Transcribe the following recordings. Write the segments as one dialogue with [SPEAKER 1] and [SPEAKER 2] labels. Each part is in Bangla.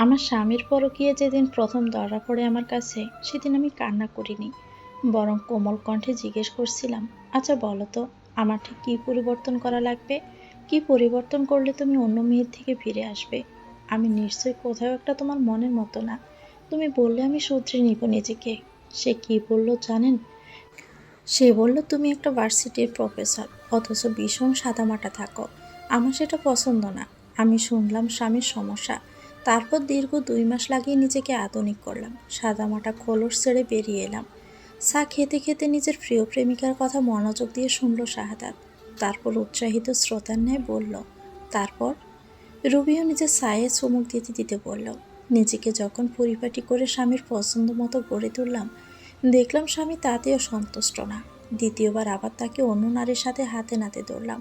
[SPEAKER 1] আমার স্বামীর পরকীয়া যেদিন প্রথম ধরা পড়ে আমার কাছে, সেদিন আমি কান্না করিনি। বরং কোমল কণ্ঠে জিজ্ঞেস করছিলাম আচ্ছা বলো তো, আমার ঠিক কী পরিবর্তন করা লাগবে? কি পরিবর্তন করলে তুমি অন্য মেয়ের থেকে ফিরে আসবে? আমি নিশ্চয়ই কোথাও একটা তোমার মনের মতো না। তুমি বললে আমি শুধরে নিব নিজেকে। সে কি বলল জানেন? সে বলল, তুমি একটা ভার্সিটির প্রফেসর অথচ ভীষণ সাদামাটা থাকো। আমার সেটা পছন্দ না। আমি শুনলাম স্বামীর সমস্যা। তারপর দীর্ঘ দুই মাস লাগিয়ে নিজেকে আধুনিক করলাম। সাদামাটা খোলস ছেড়ে বেরিয়ে এলাম। চা খেতে খেতে নিজের প্রিয় প্রেমিকার কথা মনোযোগ দিয়ে শুনল শাহাদাত। তারপর উৎসাহিত শ্রোতার ন্যায় বলল, তারপর? রুবিও নিজের সায়ে চুমুক দিতে দিতে বলল, নিজেকে যখন পরিপাটি করে স্বামীর পছন্দ মতো গড়ে তুললাম, দেখলাম স্বামী তাতেও সন্তুষ্ট না। দ্বিতীয়বার আবার তাকে অন্য নারীর সাথে হাতে নাতে ধরলাম।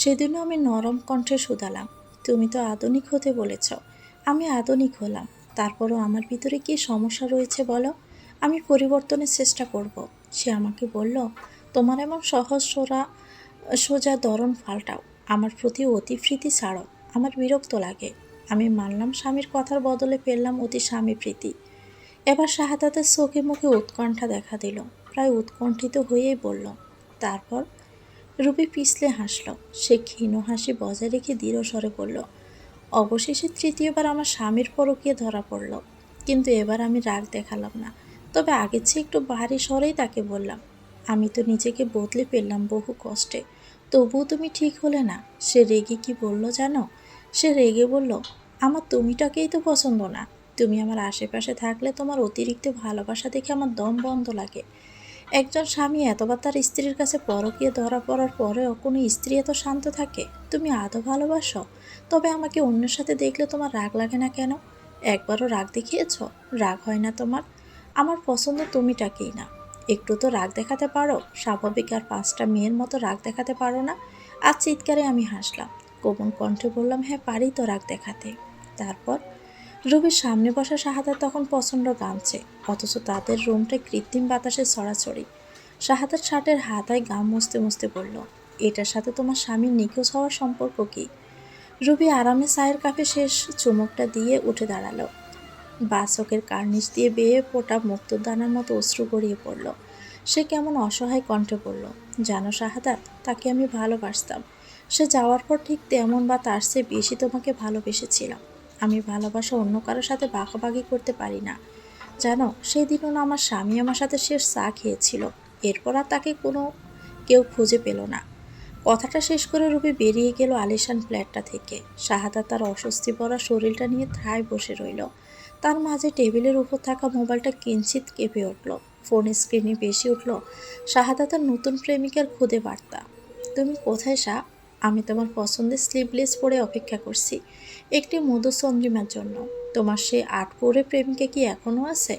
[SPEAKER 1] সেদিনও আমি নরম কণ্ঠে শুধালাম, তুমি তো আধুনিক হতে বলেছ আমি আধুনিক হলাম। তারপরও আমার ভিতরে কী সমস্যা রয়েছে বলো? আমি পরিবর্তনের চেষ্টা করব। সে আমাকে বলল, তোমার এমন সহজ সোরা, সোজা দরণ ফাল্টাও আমার প্রতি অতিপ্রীতি ছাড়ো। আমার বিরক্ত লাগে। আমি মানলাম স্বামীর কথার বদলে পেলাম অতি স্বামী প্রীতি। এবার শাহাদাতের চোখে মুখে উৎকণ্ঠা দেখা দিল। প্রায় উৎকণ্ঠিত হয়েই বলল, তারপর? রুবি পিছলে হাসল। সে ক্ষীণ হাসি বজায় রেখে দৃঢ় স্বরে বলল অবশেষে তৃতীয়বার আমার স্বামীর পরকীয়ে ধরা পড়ল। কিন্তু এবার আমি রাগ দেখালাম না। তবে আগের চেয়ে একটু ভারী স্বরেই তাকে বললাম, আমি তো নিজেকে বদলে ফেললাম বহু কষ্টে। তবুও তুমি ঠিক হলে না? সে রেগে কি বলল জানো? সে রেগে বলল, আমার তুমিটাকেই তো পছন্দ না। তুমি আমার আশেপাশে থাকলে তোমার অতিরিক্ত ভালোবাসা দেখে আমার দম বন্ধ লাগে। একজন স্বামী এতবার তার স্ত্রীর কাছে পরকীয় ধরা পড়ার পরেও কোনো স্ত্রী এত শান্ত থাকে? তুমি আদৌ ভালোবাসো? তবে আমাকে অন্যের সাথে দেখলে তোমার রাগ লাগে না কেন? একবারও রাগ দেখিয়েছ? রাগ হয় না তোমার? আমার পছন্দ তুমিটাকেই না। একটু তো রাগ দেখাতে পারো। স্বাভাবিক আর পাঁচটা মেয়ের মতো রাগ দেখাতে পারো না। আর চিৎকারে আমি হাসলাম। কোমল কণ্ঠে বললাম হ্যাঁ পারি তো রাগ দেখাতে। তারপর রুবির সামনে বসা শাহাদা তখন প্রচণ্ড গামছে, অথচ তাদের রুমটা কৃত্রিম বাতাসে ছড়াছড়ি। শাহাদার শার্টের হাতায় গাম মুছতে মুছতে বলল, এটার সাথে তোমার স্বামীর নিখোঁজ হওয়ার সম্পর্ক কি? রুবি আরামে চায়ের কাপে শেষ চুমুকটা দিয়ে উঠে দাঁড়াল। বাসকের কার্নিশ দিয়ে বেয়ে ফোটা মুক্তদানার মতো অশ্রু গড়িয়ে পড়ল। সে কেমন অসহায় কণ্ঠে বলল, জানো শাহাদাত তাকে আমি ভালোবাসতাম। সে যাওয়ার পর ঠিক তেমন বা তার চেয়ে বেশি তোমাকে ভালোবেসেছিলাম। আমি ভালোবাসা অন্য কারোর সাথে বাঁকাবাকি করতে পারি না। জানো সেই দিনও না আমার স্বামী আমার সাথে শেষ চা খেয়েছিল। এরপর আর তাকে কোনো, কেউ খুঁজে পেল না। কথাটা শেষ করে রুবি বেরিয়ে গেল আলিশান ফ্ল্যাটটা থেকে। শাহাদা তার অস্বস্তি পড়া শরীরটা নিয়ে ঠায় বসে রইল। তার মাঝে টেবিলের উপর থাকা মোবাইলটা কিঞ্চিত কেঁপে উঠল। ফোনের স্ক্রিনে বেশি উঠল। শাহাদা তার নতুন প্রেমিকার খুদে বার্তা। তুমি কোথায় শাহ আমি তোমার পছন্দের স্লিভলেস পরে অপেক্ষা করছি। একটি মধুচন্দ্রিমার জন্য। তোমার সেই আটপুরে প্রেমিকা কি এখনও আছে?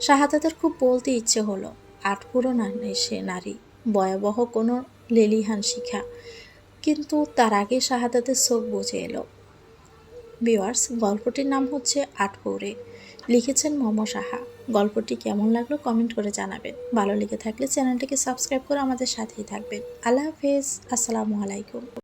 [SPEAKER 1] শাহাদাতের খুব বলতে ইচ্ছে হলো। আটপুরো না সে নারী। ভয়াবহ কোনো লেলিহান শিখা। কিন্তু তার আগে শাহাদাতের চোখ বুঝে এলো। বিওয়ার্স গল্পটির নাম হচ্ছে আটপৌরে। লিখেছেন মম সাহা। গল্পটি কেমন লাগল কমেন্ট করে জানাবেন। ভালো লেগে থাকলে চ্যানেলটিকে সাবস্ক্রাইব করে আমাদের সাথেই থাকবেন। আল্লাহ হাফেজ। আসসালামু আলাইকুম।